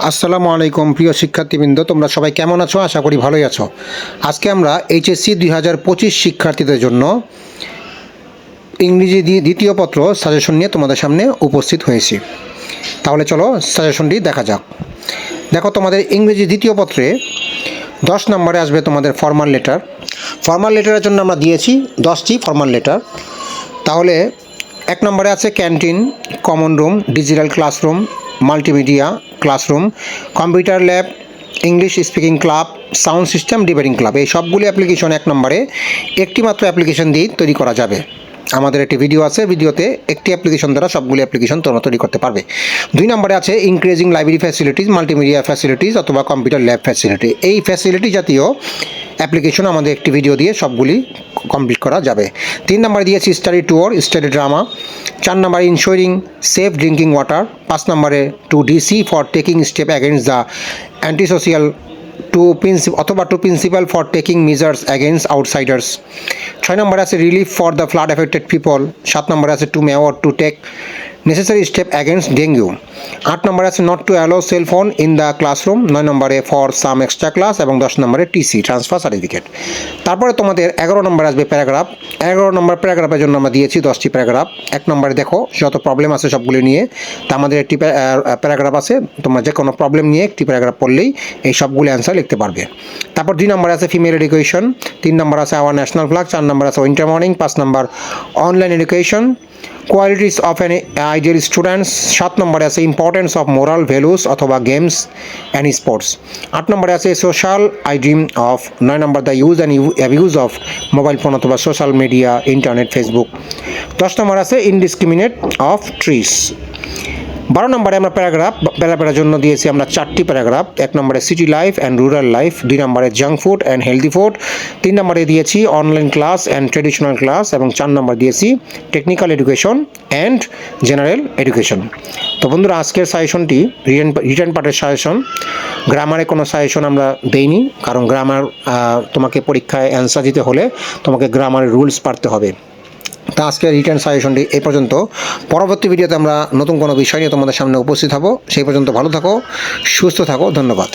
আসসালামু আলাইকুম প্রিয় শিক্ষার্থীবৃন্দ, তোমরা সবাই কেমন আছো? আশা করি ভালোই আছো। আজকে আমরা এইচএসসি দুই হাজার পঁচিশ শিক্ষার্থীদের জন্য ইংরেজি দ্বি- দ্বিতীয় পত্র সাজেশন নিয়ে তোমাদের সামনে উপস্থিত হয়েছি। তাহলে চলো সাজেশনটি দেখা যাক। দেখো তোমাদের ইংরেজি দ্বিতীয় পত্রে দশ নম্বরে আসবে তোমাদের ফর্মাল লেটার ফর্মাল লেটারের জন্য আমরা দিয়েছি দশটি ফর্মাল লেটার তাহলে এক নম্বরে আছে canteen common room digital classroom multimedia classroom computer lab English speaking club sound system debating club এই সবগুলি অ্যাপ্লিকেশন এক নম্বরে একটি মাত্র অ্যাপ্লিকেশন দিয়েই তৈরি করা যাবে। আমাদের একটি ভিডিও আছে ভিডিওতে একটি অ্যাপ্লিকেশন দ্বারা সবগুলি অ্যাপ্লিকেশন তোমরা তৈরি করতে পারবে। দুই নম্বরে আছে increasing library facilities multimedia facilities অথবা কম্পিউটার ল্যাব ফ্যাসিলিটি এই ফ্যাসিলিটি জাতীয় অ্যাপ্লিকেশন আমাদের একটি ভিডিও দিয়ে সবগুলি কমপ্লিট করা যাবে। তিন নম্বরে দিয়েছি স্টাডি ট্যুর স্টাডি ড্রামা চার নম্বরে ইনশোরিং সেফ ড্রিঙ্কিং ওয়াটার পাঁচ নম্বরে to DC for taking step against the anti social to principal অথবা to principal for taking measures against outsiders ছয় নম্বর আছে relief for the flood affected people সাত নম্বর আছে to mayor to take necessary step against dengue আট নম্বরে আছে not to allow cell phone in the classroom নয় নম্বরে ফর সাম এক্সট্রা ক্লাস এবং দশ নম্বরে টিসি ট্রান্সফার সার্টিফিকেট তারপরে তোমাদের এগারো নম্বরে আসবে প্যারাগ্রাফ এগারো নম্বর প্যারাগ্রাফের জন্য আমরা দিয়েছি দশটি প্যারাগ্রাফ এক নম্বরে দেখো, যত প্রবলেম আছে সবগুলি নিয়ে, তা আমাদের একটি প্যারাগ্রাফ আছে। তোমরা যে কোনো প্রবলেম নিয়ে একটি প্যারাগ্রাফ পড়লেই এই সবগুলি অ্যান্সার লিখতে পারবে। তারপর দুই নম্বর আছে ফিমেল এডুকেশন তিন নম্বর আছে আওয়ার ন্যাশনাল ফ্লাগ চার নম্বর আছে উইন্টার মর্নিং পাঁচ নম্বর online education qualities of an ideal students সাত নম্বরে আছে ইম্পর্টেন্স অফ মোরাল ভ্যালুস অথবা গেমস অ্যান্ড স্পোর্টস আট নম্বরে আছে সোশ্যাল আই ড্রিম অফ নয় নম্বর the use and abuse of mobile phone অথবা সোশ্যাল মিডিয়া ইন্টারনেট ফেসবুক দশ নম্বর আছে ইনডিসক্রিমিনেট অফ ট্রিস বারো নম্বরে আমরা প্যারাগ্রাফ প্যারাগ্রাফের জন্য দিয়েছি আমরা চারটি প্যারাগ্রাফ। এক নম্বরে city life and rural life দুই নম্বরে junk food and healthy food তিন নম্বরে দিয়েছি online class and traditional class এবং চার নম্বর দিয়েছি technical education and general education তো বন্ধুরা, আজকের সাজেশনটি রিটার্ন রিটার্ন পার্টের সাজেশন গ্রামারে কোনো সাজেশন আমরা দেইনি, কারণ গ্রামার তোমাকে পরীক্ষায় অ্যান্সার দিতে হলে তোমাকে গ্রামারের রুলস পারতে হবে। তা আজকে রিটার্ন সাজেশনটি এ পর্যন্ত। পরবর্তী ভিডিওতে আমরা নতুন কোনো বিষয় নিয়ে তোমাদের সামনে উপস্থিত হব। সেই পর্যন্ত ভালো থাকো, সুস্থ থাকো, ধন্যবাদ।